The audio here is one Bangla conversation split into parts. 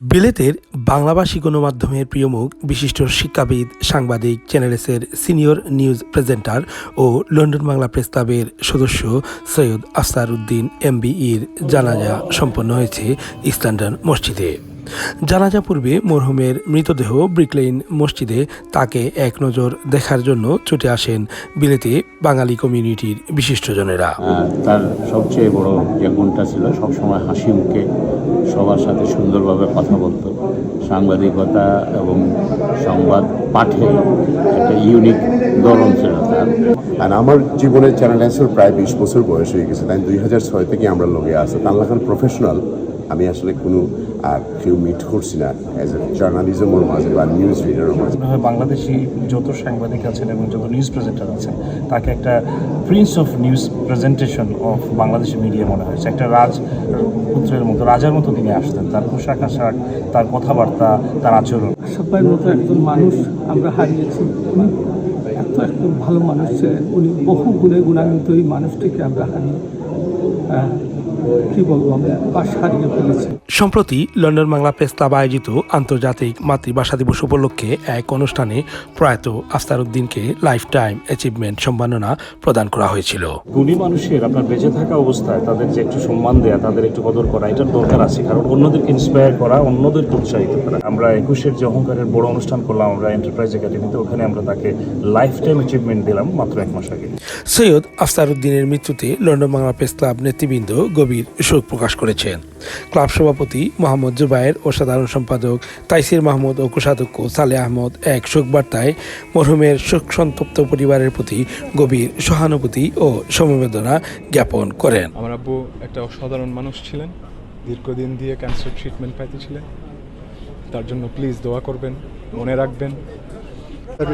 বিলেতের বাংলাভাষী গণমাধ্যমের প্রিয় মুখ বিশিষ্ট শিক্ষাবিদ, সাংবাদিক চ্যানেলসের সিনিয়র নিউজ প্রেজেন্টার ও লন্ডন বাংলা প্রেস ক্লাবের সদস্য সৈয়দ আফসার উদ্দিন এমবিইর জানাজা সম্পন্ন হয়েছে ইস্ট লন্ডন মসজিদে। জানাজা পূর্বে মরহুমের মৃতদেহ ব্রিকলেইন মসজিদে তাকে এক নজর দেখার জন্য ছুটে আসেন বিলেতে বাঙালি কমিউনিটির বিশিষ্টজনেরা। তার সবচেয়ে বড় যে গুণটা ছিল সবসময় হাসি মুখে সবার সাথে সুন্দরভাবে কথা বলত। সাংবাদিকতা এবং সংবাদ পাঠে একটা ইউনিক ধরন ছিল তার। আর আমার জীবনের চ্যানেল প্রায় বিশ বছর বয়স হয়ে গেছে, তাই দুই হাজার ছয় থেকে আমরা লোকে আসি তার খান প্রফেশনাল আমি আসলে কোনো আর কেউ মিট করছি না অ্যাজ এ জার্নালিজমের মাঝে বা নিউজ রিডারের মাঝে। মনে হয় বাংলাদেশি যত সাংবাদিক আছেন এবং যত নিউজ প্রেজেন্টার আছেন তাকে একটা prince of news presentation of Bangladeshi media মনে হয়েছে একটা রাজ পুত্রের মতো রাজার মতো তিনি আসতেন। তার পোশাক আশাক তার কথাবার্তা তার আচরণ। সবাই মতো একজন মানুষ আমরা হারিয়েছি। এত একজন ভালো মানুষ ছিলেন উনি বহু গুণে গুণান্বিত এই মানুষটিকে আমরা হারিয়ে কি বলব আমরা? বাস হারিয়ে ফেলেছি। সম্প্রতি লন্ডন বাংলা প্রেস ক্লাব আয়োজিত আন্তর্জাতিক মাতৃভাষা দিবস উপলক্ষে এক অনুষ্ঠানে প্রয়াত আফতার উদ্দিনকে লাইফ টাইম অ্যাচিভমেন্ট সম্মাননা প্রদান করা হয়েছিল। গুণী মানুষের আপনার বেঁচে থাকা অবস্থায় তাদের যে একটু সম্মান দেয়া তাদের একটু কদর করা এটার দরকার আছে। কারণ অন্যদেরকে ইন্সপায়ার করা অন্যদেরকে উৎসাহিত করা। আমরা একুশের যে অহংকারের বড় অনুষ্ঠান করলাম আমরা এন্টারপ্রাইজ একাডেমিতে ওখানে আমরা তাকে লাইফ টাইম অ্যাচিভমেন্ট দিলাম মাত্র এক মাস আগে। সৈয়দ আফতার উদ্দিনের মৃত্যুতে লন্ডন বাংলা প্রেস ক্লাব নেতৃবৃন্দ গভীর শোক প্রকাশ করেছেন। ক্লাব সভাপতি মোহাম্মদ জুবায়ের ও সাধারণ সম্পাদক তাইসির মাহমুদ ও কোষাধ্যক্ষ সালে আহমদ এক শোক বার্তায় মরহুমের শোক সন্তপ্ত পরিবারের প্রতি গভীর সহানুভূতি ও সমবেদনা জ্ঞাপন করেন। আমার আব্বু একটা অসাধারণ মানুষ ছিলেন দীর্ঘদিন দিয়ে ক্যান্সার ট্রিটমেন্ট পাইতেছিলেন। তার জন্য প্লিজ দোয়া করবেন মনে রাখবেন।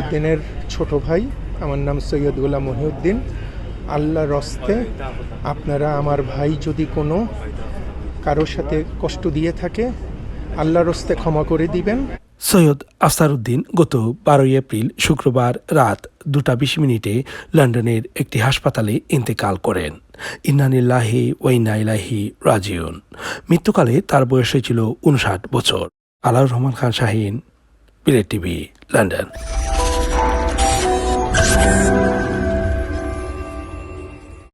উদ্দিনের ছোট ভাই আমার নাম সৈয়দ গোলাম মহিউদ্দিন। আল্লাহ রস্তে আপনারা আমার ভাই যদি কোনো কারোর সাথে কষ্ট দিয়ে থাকে আল্লাহ রস্তে ক্ষমা করে দিবেন। সৈয়দ আফসার উদ্দিন গত বারোই এপ্রিল শুক্রবার রাত দুটা বিশ মিনিটে লন্ডনের একটি হাসপাতালে ইন্তেকাল করেন। ইন্নানিল্লাহি ওয়াইনা ইলাহি রাজিউন। মৃত্যুকালে তার বয়স ছিল উনষাট বছর। আলাউর রহমান খান শাহিন পিলেট টিভি, লন্ডন।